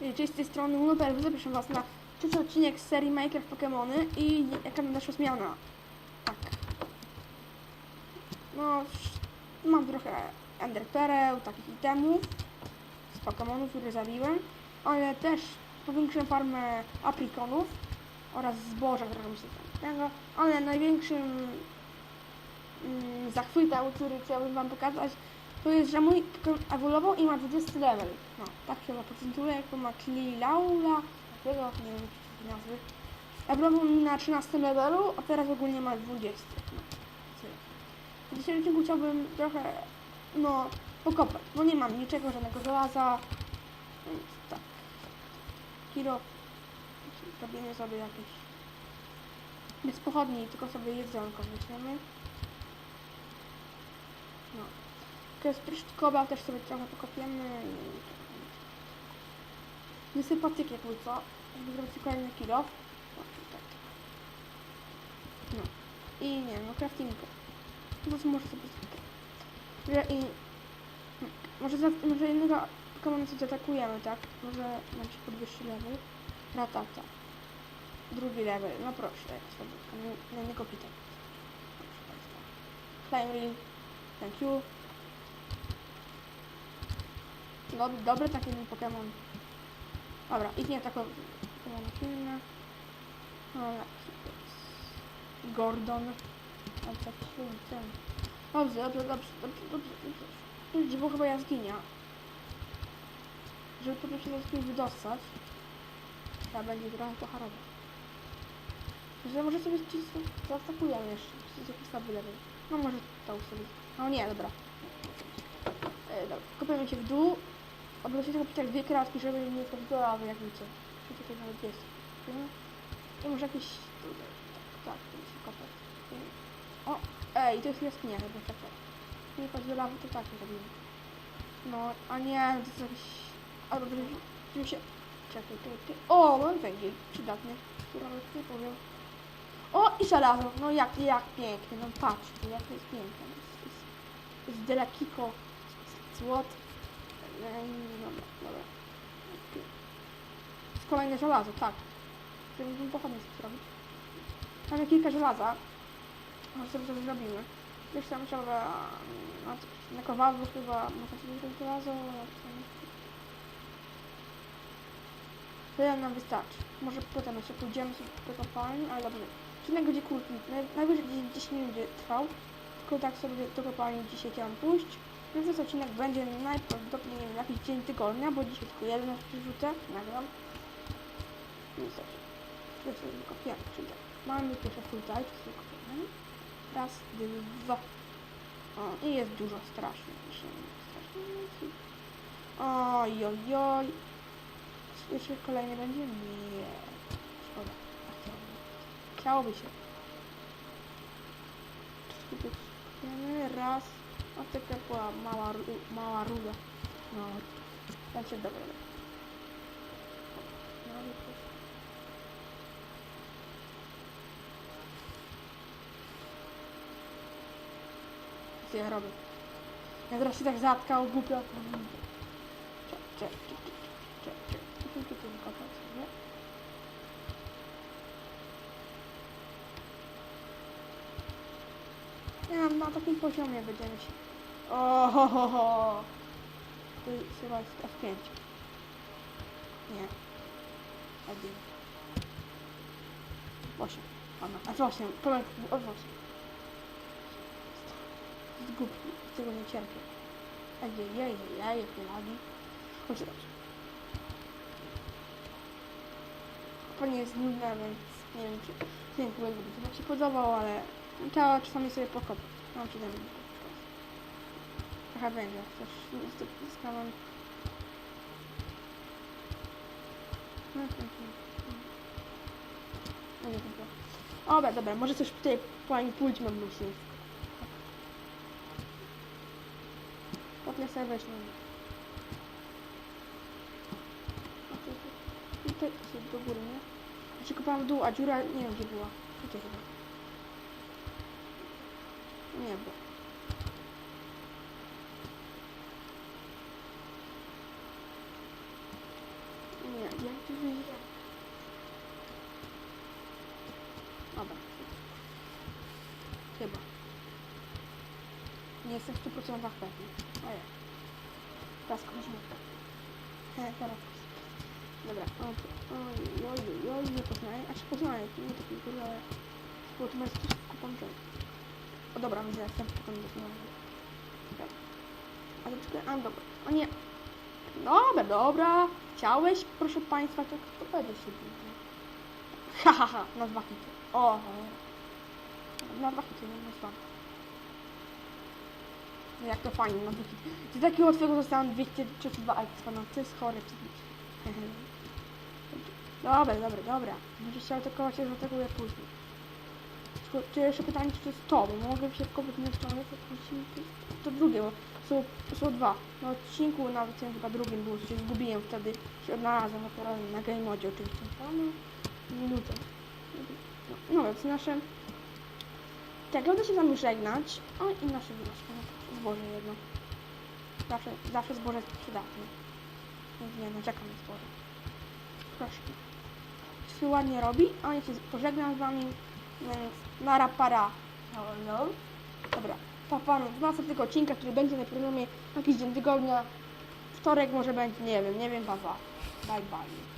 Z tej strony Unoper, zapraszam Was na trzeci odcinek z serii Minecraft Pokémony i jaka nadeszła zmiana. Tak. No, mam trochę Ender Pereł, takich itemów z Pokémonów, które zabiłem, ale też powiększyłem farmę aprikonów oraz zboża, się tam tego, ale największym mm, zachwytem, który chciałbym Wam pokazać, to jest, że mój ewoluował i ma 20 level. No, tak się zaprezentuje, jak to ma Klilaula, takiego, nie wiem, czy tej nazwy. Ewoluował na 13 levelu, a teraz ogólnie ma 20. No. W dzisiejszym odcinku chciałbym trochę, no, pokopać, bo nie mam niczego, żadnego żelaza, więc tak. Kilo, robimy sobie jakieś, bez pochodni, tylko sobie jedzonko weźmiemy. No. To jest prysztkowa, też sobie trochę pokopiemy. Nie sympatyk jakby co. Jakby zrobić kolejny kilo. O, tak. No. I nie no craftingu. No to może sobie zrobić. I... Może, za, może innego Pokemona coś zaatakujemy, tak? Może nam się podwyższy level. Ratata. Drugi level. No proszę, jak sobie. Nie, nie, nie kopitaj. Proszę Państwa. Climb Thank you. No, dobry taki mój Pokémon. Dobra, i nie taką Pokémon. No, to jest? Gordon. Dobrze, dobrze, dobrze, dobrze, dobrze, dobrze. Jest dziwo chyba jaskinia. Żeby po prostu jaskini wydostać, trzeba będzie trochę pocharować. Że może sobie zaatakujemy jeszcze. Przecież jakiś słaby level. No może to sobie. No nie, dobra. E, dobra. Kopiemy się w dół. Obróć się tylko pisać dwie kratki, żeby nie trafić do lawy, jak wiecie. Czy tutaj nawet jest. Nie? I może jakieś tutaj. Tak, tak, tu się kopać. I... O! Ej, to jest jaskinia, chyba czekaj. Nie chodź do lawy, to tak nie robimy. No, a nie, to jest jakiś... Albo żeby się... Czekaj, tu, tu. O, mam węgiel. Przydatny. Który nawet nie powiem. O, i żelazo. No jak, jak pięknie. No patrzcie, jak to jest piękne. Jest, jest, jest delakiko. Złot. Dobra, dobra. Jest kolejne żelazo, tak. Żebym pochodnie sobie zrobić. Mamy kilka żelaza. Może sobie to zrobimy. Wiesz tam trzeba... No, na kowadło chyba można sobie zrobić żelazo. Tyle nam wystarczy. Może potem jeszcze pójdziemy sobie do kopalni, ale dobrze. Odcinek będzie krótki. Naj- Najwyżej gdzieś 10 minut trwał. Tylko tak sobie do kopalni dzisiaj chciałam pójść. Więc ten odcinek będzie najprawdopodobniej nie wiem, jakiś dzień tygodnia, bo dzisiaj tylko jeden przerzucę, nagram. Więc dobrze. To kopiemy, czyli tak. Mamy pierwsze tutaj, to sobie kopiemy. Raz, dwa. O, i jest dużo strasznie. Strasznie. Oj, oj, oj. Jeszcze kolejny będzie? Nie. Szkoda. Chciałoby. Się. Tutaj Raz. A taka mała, mała ruda. No. Tam się dobra. No, to- Co ja robię? Ja teraz się tak zatkał, głupio. Czek, czek, czek, czek, czek, czek. Nie, na takim poziomie będziemy się... O, ho, ho, ho. To jest chyba jest F5. Nie. F9. 8. Pana. F8. Powiem, F8. Zgubki. Z tego nie cierpię. Ejej, jej, jej, jakie lagi. Chodź dobrze. Kopanie jest nudne, więc nie wiem, czy dźwięk będzie mi się podobał, ale trzeba czasami sobie pokopać. Mam ci dać Trochę będzie, też zyskałem. No nie wiem, to- Dobra, dobra, może coś tutaj po nim pójdźmy, musi. Potem sobie weźmę. Tutaj do góry, nie? Znaczy kopałam w dół, a dziura nie wiem gdzie była. Tutaj chyba. Nie było. Nie Dobra. Chyba. Nie jestem w 100% pewny. Ojej. Teraz kończymy. He, teraz. Dobra. Oj, oj, oj, oj, nie poznaję. A czy poznaję? To nie taki kurde, ale... Bo tu jest coś kupą O dobra, widzę, pokoju dokonany. Dobra. A czekaj, a dobra. O nie. Dobra, dobra. Chciałeś, proszę Państwa, to, to będzie się bił. Ha, ha, ha, na dwa hity. O, na dwa hity, nie na dwa. No jak to fajnie, na dwa hity. Z takiego łatwego dostałem 232 expa, no to jest chore psychicznie. Dobra, dobra, dobra. Będzie chciał atakować, że atakuje później. Tylko, Czy jeszcze pytanie, czy to jest to, bo mogę się tylko wytnąć to, to, drugie, bo są, są dwa. Na odcinku, nawet tym chyba drugim było, się zgubiłem wtedy, się odnalazłem dopiero na game modzie oczywiście. Tam minutę. No, no więc nasze... Tak, będę się z wami żegnać. O, i nasze. No, Zboże jedno. Zawsze, zawsze zboże jest przydatne. Więc nie, no czekam na zboże. Proszę. Wszystko ładnie robi, a ja się pożegnam z wami, nara para. No, no. Dobra, pa panu w następnego odcinka, który będzie najprawdopodobniej jakiś dzień tygodnia. Wtorek może będzie, nie wiem, nie wiem, pa pa. Bye bye.